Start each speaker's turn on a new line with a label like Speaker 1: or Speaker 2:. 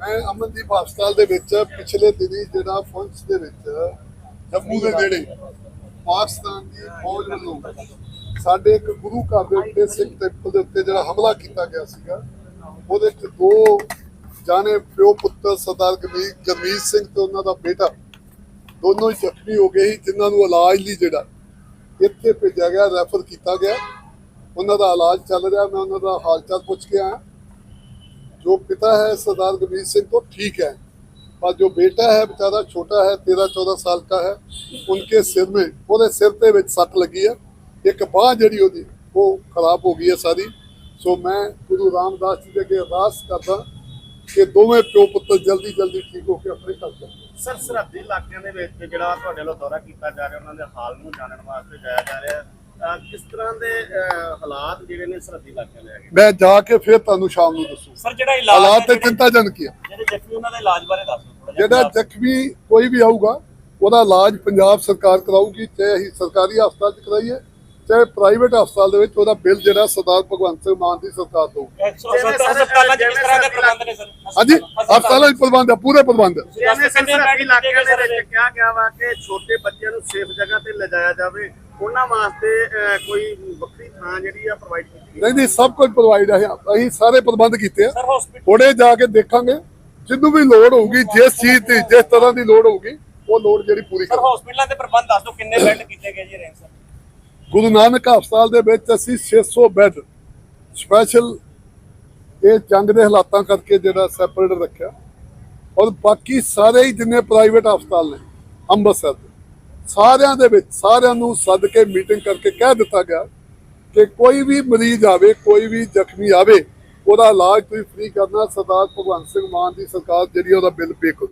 Speaker 1: ਮੈਂ ਅਮਨਦੀਪ ਹਸਪਤਾਲ ਦੇ ਵਿੱਚ ਪਿਛਲੇ ਦਿਨੀ ਜਿਹੜਾ ਫੰਕਸ ਦੇ ਵਿੱਚ ਜੰਮੂ ਦੇ ਨੇੜੇ ਪਾਕਿਸਤਾਨ ਦੀ ਫੌਜ ਵੱਲੋਂ ਸਾਡੇ ਇੱਕ ਗੁਰੂ ਘਰ ਦੇ ਉੱਤੇ, ਸਿੱਖ ਟੈਂਪਲ ਦੇ ਉੱਤੇ ਜਿਹੜਾ ਹਮਲਾ ਕੀਤਾ ਗਿਆ ਸੀਗਾ, ਉਹਦੇ ਚ ਦੋ ਜਾਣੇ ਪਿਓ ਪੁੱਤਰ ਸਰਦਾਰ ਗਰਮੀਤ ਸਿੰਘ ਤੇ ਉਹਨਾਂ ਦਾ ਬੇਟਾ, ਦੋਨੋਂ ਜ਼ਖਮੀ ਹੋ ਗਏ ਸੀ, ਜਿਨ੍ਹਾਂ ਨੂੰ ਇਲਾਜ ਲਈ ਜਿਹੜਾ ਇੱਥੇ ਭੇਜਿਆ ਗਿਆ, ਰੈਫਰ ਕੀਤਾ ਗਿਆ। ਉਹਨਾਂ ਦਾ ਇਲਾਜ ਚੱਲ ਰਿਹਾ, ਮੈਂ ਉਹਨਾਂ ਦਾ ਹਾਲ ਚਾਲ ਪੁੱਛ ਕੇ ਆਇਆ। जो पिता है सरदार गंभीर सिंह तो ठीक है पर जो बेटा है बेचारा छोटा है तेरह चौदह साल का है उनके सिर में ਉਹਦੇ ਸਿਰ ਤੇ ਵਿੱਚ ਸੱਟ ਲੱਗੀ ਹੈ ਇੱਕ ਬਾਹ ਜਿਹੜੀ ਉਹਦੀ ਉਹ ਖਰਾਬ ਹੋ ਗਈ ਹੈ ਸਾਰੀ ਸੋ ਮੈਂ ਗੁਰੂ ਰਾਮਦਾਸ ਜੀ ਦੇ ਅੱਗੇ ਅਰਦਾਸ ਕਰਦਾ ਕਿ ਦੋਵੇਂ ਪਿਓ ਪੁੱਤਰ ਜਲਦੀ ਜਲਦੀ ਠੀਕ ਹੋ ਕੇ ਆਪਣੇ ਘਰ ਜਾਣ
Speaker 2: ਸਰ ਸਰਹੱਦੀ ਇਲਾਕਿਆਂ ਦੇ ਵਿੱਚ ਜਿਹੜਾ ਤੁਹਾਡੇ ਵੱਲੋਂ ਦੌਰਾ ਕੀਤਾ ਜਾ ਰਿਹਾ ਉਹਨਾਂ ਦੇ ਹਾਲ ਨੂੰ ਜਾਣਨ ਵਾਸਤੇ ਜਾਇਆ ਜਾ ਰਿਹਾ ਅਹ ਕਿਸ ਤਰ੍ਹਾਂ ਦੇ ਹਾਲਾਤ ਜਿਹੜੇ ਨੇ ਸਰਹੱਦੀ ਇਲਾਕਿਆਂ ਦੇ ਹੈਗੇ?
Speaker 1: ਮੈਂ ਜਾ ਕੇ ਫਿਰ ਤੁਹਾਨੂੰ ਸ਼ਾਮ ਨੂੰ ਦੱਸੂ।
Speaker 3: ਸਰ ਜਿਹੜਾ ਇਲਾਜ
Speaker 1: ਹਾਲਾਤ ਤੇ ਚਿੰਤਾਜਨਕ ਹੀ ਆ।
Speaker 3: ਜਿਹੜੇ ਜ਼ਖਮੀ ਉਹਨਾਂ ਦੇ ਇਲਾਜ ਬਾਰੇ ਦੱਸੋ।
Speaker 1: ਜਿਹੜਾ ਜ਼ਖਮੀ ਕੋਈ ਵੀ ਆਊਗਾ ਉਹਦਾ ਇਲਾਜ ਪੰਜਾਬ ਸਰਕਾਰ ਕਰਾਊਗੀ ਚਾਹੇ ਅਸੀਂ ਸਰਕਾਰੀ ਹਸਪਤਾਲ 'ਚ ਕਰਾਈਏ ਚਾਹੇ ਪ੍ਰਾਈਵੇਟ ਹਸਪਤਾਲ ਦੇ ਵਿੱਚ ਉਹਦਾ ਬਿੱਲ ਜਿਹੜਾ ਸਰਦਾਰ ਭਗਵੰਤ ਸਿੰਘ ਮਾਨ ਦੀ ਸਰਕਾਰ
Speaker 3: ਸੋ- ਹਸਪਤਾਲਾਂ 'ਚ ਕਿਸ ਤਰ੍ਹਾਂ ਦੇ ਪ੍ਰਬੰਧ ਨੇ ਸਰ।
Speaker 1: ਹਾਂਜੀ ਹਸਪਤਾਲਾਂ 'ਚ ਪ੍ਰਬੰਧ ਆ ਪੂਰੇ ਪ੍ਰਬੰਧ।
Speaker 2: ਜਿਵੇਂ
Speaker 3: ਬੈੱਡ
Speaker 2: ਇਲਾਕਿਆਂ ਦੇ
Speaker 3: ਗਏ
Speaker 2: ਵਿੱਚ ਕਿਹਾ ਗਿਆ ਵਾ ਕਿ ਛੋਟੇ ਬੱਚਿਆਂ ਨੂੰ ਸੇਫ ਜਗ੍ਹਾ ਤੇ ਲਿਜਾਇਆ ਜਾਵੇ ਉਹਨਾਂ ਵਾਸਤੇ ਕੋਈ ਵੱਖਰੀ ਥਾਂ ਜਿਹੜੀ ਆ ਪ੍ਰੋਵਾਈਡ ਕੀਤੀ ਗਈ।
Speaker 1: ਨਹੀਂ ਨਹੀਂ ਸਭ ਕੁਝ ਪ੍ਰੋਵਾਈਡ ਹੈ ਅਸੀਂ ਸਾਰੇ ਪ੍ਰਬੰਧ ਕੀਤੇ ਆ। ਥੋੜੇ ਜਾ ਕੇ ਦੇਖਾਂਗੇ। ਜਿੰਨੂੰ ਵੀ ਲੋੜ ਹੋਊਗੀ ਜਿਸ ਚੀਜ਼ ਦੀ ਜਿਸ ਤਰ੍ਹਾਂ ਦੀ ਲੋੜ ਹੋਊਗੀ ਉਹ ਲੋੜ ਜਿਹੜੀ ਪੂਰੀ
Speaker 3: ਸਰ
Speaker 1: ਕਰਾਂਗੇ।
Speaker 3: ਹਸਪੀਟਲਾਂ ਦੇ ਪ੍ਰਬੰਧ ਦੱਸ ਦਿਓ ਕਿੰਨੇ ਬੈੱਡ ਕੀਤੇ ਗਏ ਜੀ ਰੇਂਜ ਸਰ?
Speaker 1: ਗੁਰੂ ਨਾਨਕ ਹਸਪਤਾਲ ਦੇ ਵਿੱਚ ਅਸੀਂ 600 ਬੈੱਡ ਸਪੈਸ਼ਲ ਇਹ ਜੰਗ ਦੇ ਹਾਲਾਤਾਂ ਕਰਕੇ ਜਿਹੜਾ ਸੈਪਰੇਟ ਰੱਖਿਆ। ਔਰ ਬਾਕੀ ਸਾਰੇ ਹੀ ਜਿੰਨੇ ਪ੍ਰਾਈਵੇਟ ਹਸਪਤਾਲ ਨੇ ਅੰਮ੍ਰਿਤਸਰ ਸਾਰਿਆਂ ਦੇ ਵਿੱਚ, ਸਾਰਿਆਂ ਨੂੰ ਸੱਦ ਕੇ ਮੀਟਿੰਗ ਕਰਕੇ ਕਹਿ ਦਿੱਤਾ ਗਿਆ ਕਿ ਕੋਈ ਵੀ ਮਰੀਜ਼ ਆਵੇ, ਕੋਈ ਵੀ ਜ਼ਖਮੀ ਆਵੇ, ਉਹਦਾ ਇਲਾਜ ਤੁਸੀਂ ਫ੍ਰੀ ਕਰਨਾ, ਸਰਦਾਰ ਭਗਵੰਤ ਸਿੰਘ ਮਾਨ ਦੀ ਸਰਕਾਰ ਜਿਹੜੀ ਉਹਦਾ ਬਿੱਲ ਪੇ ਕਰੂ।